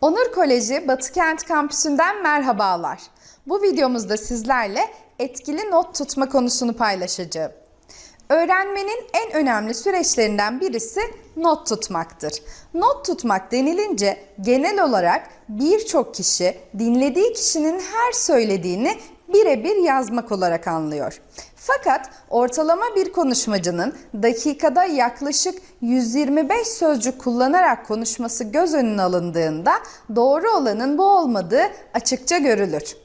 Onur Koleji Batıkent Kampüsü'nden merhabalar. Bu videomuzda sizlerle etkili not tutma konusunu paylaşacağım. Öğrenmenin en önemli süreçlerinden birisi not tutmaktır. Not tutmak denilince genel olarak birçok kişi dinlediği kişinin her söylediğini birebir yazmak olarak anlıyor. Fakat ortalama bir konuşmacının dakikada yaklaşık 125 sözcük kullanarak konuşması göz önüne alındığında doğru olanın bu olmadığı açıkça görülür.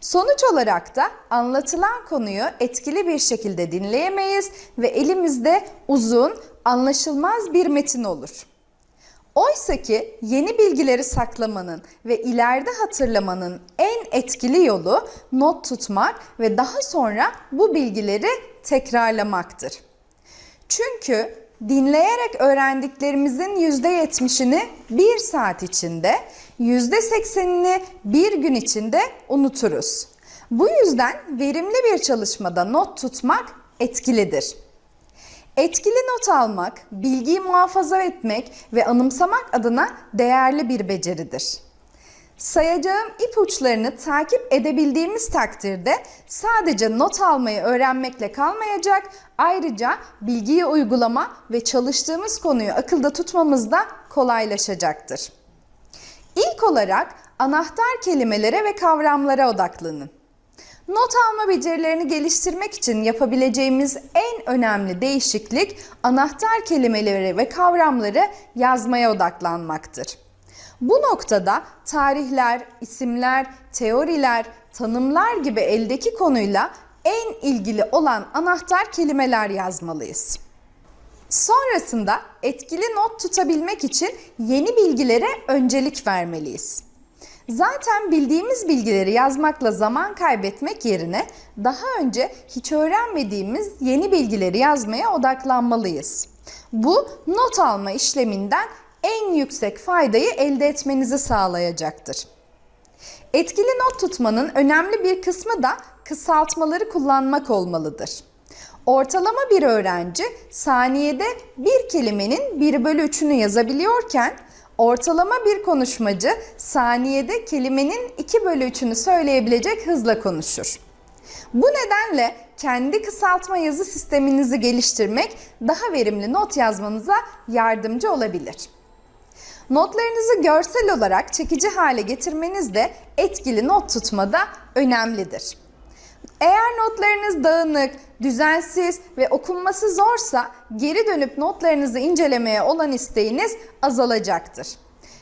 Sonuç olarak da anlatılan konuyu etkili bir şekilde dinleyemeyiz ve elimizde uzun, anlaşılmaz bir metin olur. Oysa ki yeni bilgileri saklamanın ve ileride hatırlamanın en etkili yolu not tutmak ve daha sonra bu bilgileri tekrarlamaktır. Çünkü dinleyerek öğrendiklerimizin %70'ini bir saat içinde, %80'ini bir gün içinde unuturuz. Bu yüzden verimli bir çalışmada not tutmak etkilidir. Etkili not almak, bilgiyi muhafaza etmek ve anımsamak adına değerli bir beceridir. Sayacağım ipuçlarını takip edebildiğimiz takdirde sadece not almayı öğrenmekle kalmayacak, ayrıca bilgiyi uygulama ve çalıştığımız konuyu akılda tutmamız da kolaylaşacaktır. İlk olarak anahtar kelimelere ve kavramlara odaklanın. Not alma becerilerini geliştirmek için yapabileceğimiz en önemli değişiklik anahtar kelimeleri ve kavramları yazmaya odaklanmaktır. Bu noktada tarihler, isimler, teoriler, tanımlar gibi eldeki konuyla en ilgili olan anahtar kelimeler yazmalıyız. Sonrasında etkili not tutabilmek için yeni bilgilere öncelik vermeliyiz. Zaten bildiğimiz bilgileri yazmakla zaman kaybetmek yerine daha önce hiç öğrenmediğimiz yeni bilgileri yazmaya odaklanmalıyız. Bu not alma işleminden en yüksek faydayı elde etmenizi sağlayacaktır. Etkili not tutmanın önemli bir kısmı da kısaltmaları kullanmak olmalıdır. Ortalama bir öğrenci saniyede bir kelimenin 1 bölü 3'ünü yazabiliyorken ortalama bir konuşmacı saniyede kelimenin 2 bölü 3'ünü söyleyebilecek hızla konuşur. Bu nedenle kendi kısaltma yazı sisteminizi geliştirmek daha verimli not yazmanıza yardımcı olabilir. Notlarınızı görsel olarak çekici hale getirmeniz de etkili not tutmada önemlidir. Eğer notlarınız dağınık, düzensiz ve okunması zorsa geri dönüp notlarınızı incelemeye olan isteğiniz azalacaktır.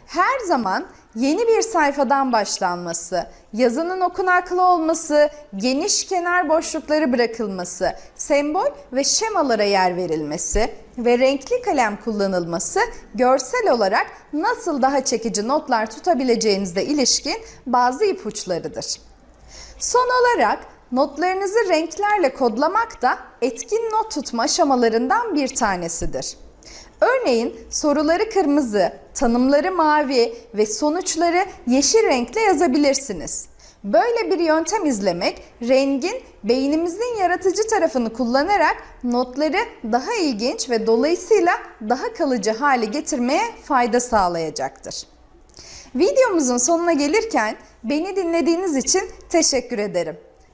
Her zaman yeni bir sayfadan başlanması, yazının okunaklı olması, geniş kenar boşlukları bırakılması, sembol ve şemalara yer verilmesi ve renkli kalem kullanılması görsel olarak nasıl daha çekici notlar tutabileceğinizle ilişkin bazı ipuçlarıdır. Son olarak notlarınızı renklerle kodlamak da etkin not tutma aşamalarından bir tanesidir. Örneğin soruları kırmızı, tanımları mavi ve sonuçları yeşil renkle yazabilirsiniz. Böyle bir yöntem izlemek rengin beynimizin yaratıcı tarafını kullanarak notları daha ilginç ve dolayısıyla daha kalıcı hale getirmeye fayda sağlayacaktır. Videomuzun sonuna gelirken beni dinlediğiniz için teşekkür ederim.